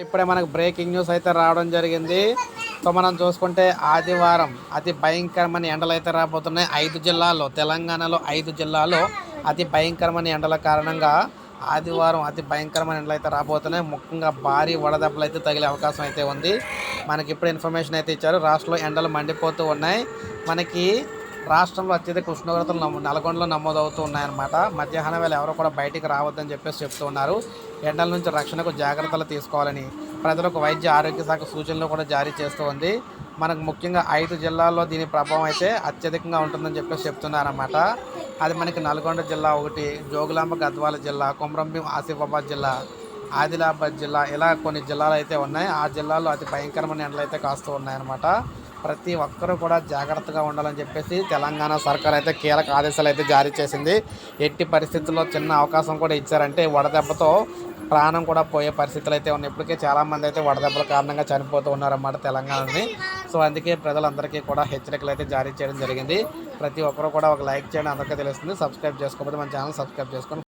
ఇప్పుడే మనకు breaking news అయితే రావడం జరిగింది. సో మనం చూసుకుంటే ఆదివారం అతి భయంకరమైన ఎండలు అయితే రాబోతున్నాయి. ఐదు జిల్లాల్లో తెలంగాణలో ఐదు జిల్లాల్లో అతి భయంకరమైన ఎండల కారణంగా ఆదివారం అతి భయంకరమైన ఎండలు అయితే రాబోతున్నాయి. ముఖ్యంగా భారీ వడదెబ్బలు అయితే తగిలే అవకాశం అయితే ఉంది. మనకి ఇప్పుడు ఇన్ఫర్మేషన్ అయితే ఇచ్చారు. రాష్ట్రంలో ఎండలు మండిపోతూ ఉన్నాయి. మనకి రాష్ట్రంలో అత్యధిక ఉష్ణోగ్రతలు నమో నల్గొండలో నమోదవుతూ ఉన్నాయన్నమాట. మధ్యాహ్నం వేళ ఎవరు కూడా బయటికి రావద్దని చెప్పేసి చెప్తూ ఉన్నారు. ఎండల నుంచి రక్షణకు జాగ్రత్తలు తీసుకోవాలని ప్రజలకు వైద్య ఆరోగ్య శాఖ సూచనలు కూడా జారీ చేస్తూ ఉంది. మనకు ముఖ్యంగా ఐదు జిల్లాల్లో దీని ప్రభావం అయితే అత్యధికంగా ఉంటుందని చెప్పేసి చెప్తున్నారన్నమాట. అది మనకి నల్గొండ జిల్లా ఒకటి జోగులాంబ గద్వాల జిల్లా కుమ్రంభీం ఆసిఫాబాద్ జిల్లా ఆదిలాబాద్ జిల్లా ఇలా కొన్ని జిల్లాలు అయితే ఉన్నాయి. ఆ జిల్లాల్లో అతి భయంకరమైన ఎండలు అయితే కాస్తూ ఉన్నాయన్నమాట. ప్రతి ఒక్కరూ కూడా జాగ్రత్తగా ఉండాలని చెప్పేసి తెలంగాణ సర్కార్ అయితే కీలక ఆదేశాలు అయితే జారీ చేసింది. ఎట్టి పరిస్థితుల్లో చిన్న అవకాశం కూడా ఇచ్చారంటే వడదెబ్బతో ప్రాణం కూడా పోయే పరిస్థితులు అయితే ఉన్నాయి. ఇప్పటికే చాలామంది అయితే వడదెబ్బల కారణంగా చనిపోతూ ఉన్నారన్నమాట తెలంగాణని. సో అందుకే ప్రజలందరికీ కూడా హెచ్చరికలు అయితే జారీ చేయడం జరిగింది. ప్రతి ఒక్కరూ కూడా ఒక లైక్ చేయండి. అందరికీ తెలుస్తుంది. సబ్స్క్రైబ్ చేసుకోకపోతే మన ఛానల్ సబ్స్క్రైబ్ చేసుకొని